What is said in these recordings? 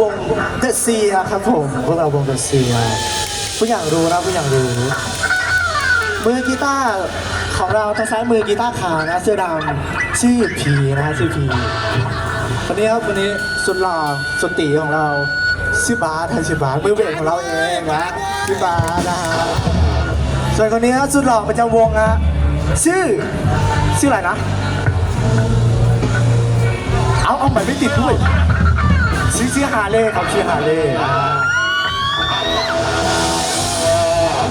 วงเดอะซีครับผมพวกเราวงเดอะซีผู้อยางรู้นะผู้อยางรู้ มือกีตาร์ของเราทางซ้ายมือกีตาร์ขาวนะเสื้อดำชื่อพีนะฮะชื่อพีคนนี้ครับคนนี้สุดหล่อสุดตีของเราชื่อบาสชื่อบาสมือเบสของเราเองนะชื่อบาสนะฮะส่วนคนนี้ครับสุดหล่อประจำวงฮะชื่อชื่ออะไรนะ เอาเอาใหม่ไม่ติดด้วย ชื่อชื่อฮาเล่ครับชื่อฮาเล่อ่า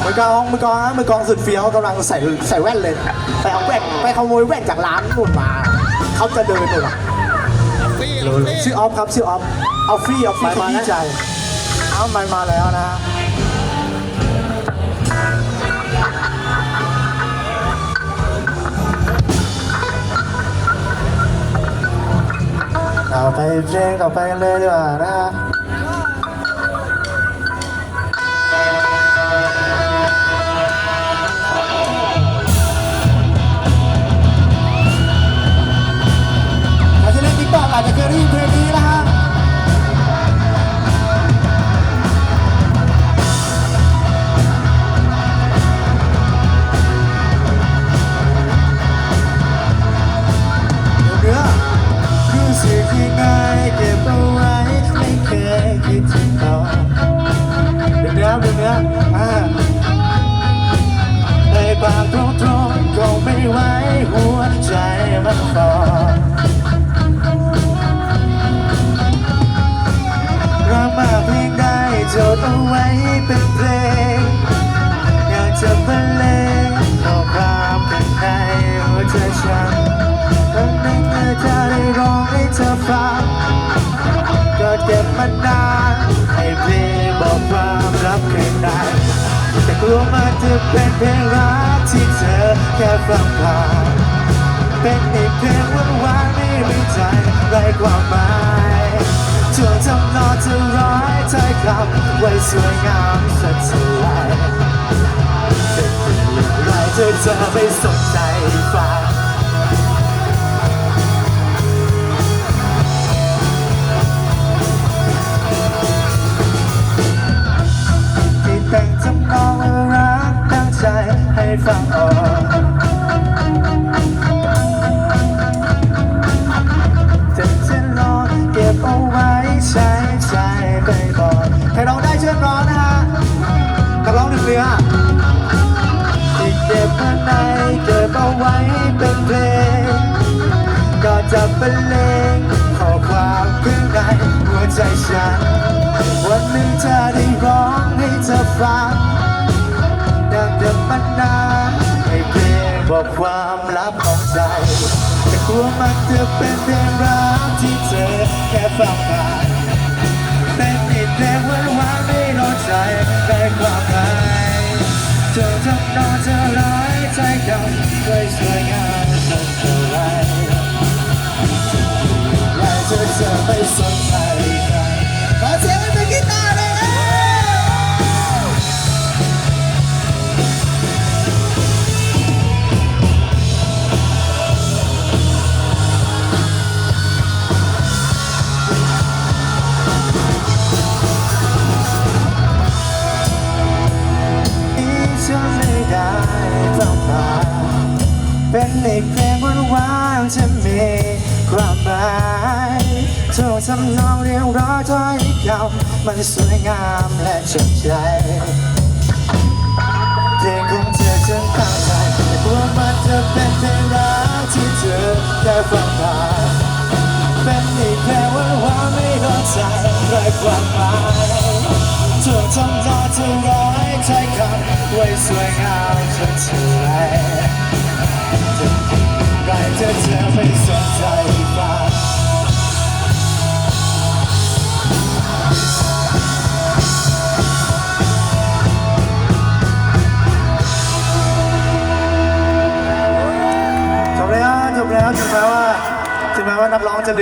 มือกลองมือกลองฮะมือกลองสุดเฟี้ยวกำลังใส่ใส่แว่นเลยไปเอาแว่นไปขโมยแว่นจากร้านนู่นมาเขาจะเดินนู่นอะชื่อออฟครับชื่อออฟเอาฟรีเอาฟรีขยี้ใจเอามันมาแล้วนะฮะ เราไปเพลงต่อไปกันเลยดีกว่านะฮะ จดเอาไว้เป็นเพลง อยากจะบรรเลงข้อความข้างในหัวใจฉันวันหนึ่งเธอจะได้ร้องให้เธอฟังก็เก็บมานานให้เพลงบอกความรักข้างในแต่กลัวมันจะเป็นเพลงรักที่เธอแค่ฟังผ่านเป็นอีกเพลงหวานๆไม่มีใจไร้ความหมาย คำไว้สวยงามสักเท่าไหร่ไรเธอจะไม่สนใจฟังที่แต่งจำนองรักตั้งใจให้ฟังออก นักร้องหนึ่งเรือที่เก็บมาในเก็บเอาไว้เป็นเพลง ก็จะเป็นเลงข้อความข้างในหัวใจฉัน วันหนึ่งจะได้ร้องให้เธอฟังดังเดิมมานนานให้เพลงบอกความลับของใจแต่กลัวมันจะเป็นเพลงรักที่เธอแค่ฟังผ่าน เป็นอีกเพลงหวานๆจะมีความหมายทุกทำนองเรียงร้อยถ้อยคำมันสวยงามและจดใจเพลงของเธอฉันตั้งใจแต่กลัวมันจะเป็นเพลงรักที่เธอได้ฟังผ่านเป็นอีกเพลงหวานๆไม่โดนใจไรความหมายเธอทำตาเธอร้อยใจคำไว้สวยงามจนเท่าไร ไรเธอจะไม่สนใจฟังจบแล้วจบแล้วถึงแม้ว่าถึงแม้ว่านักร้องจะดื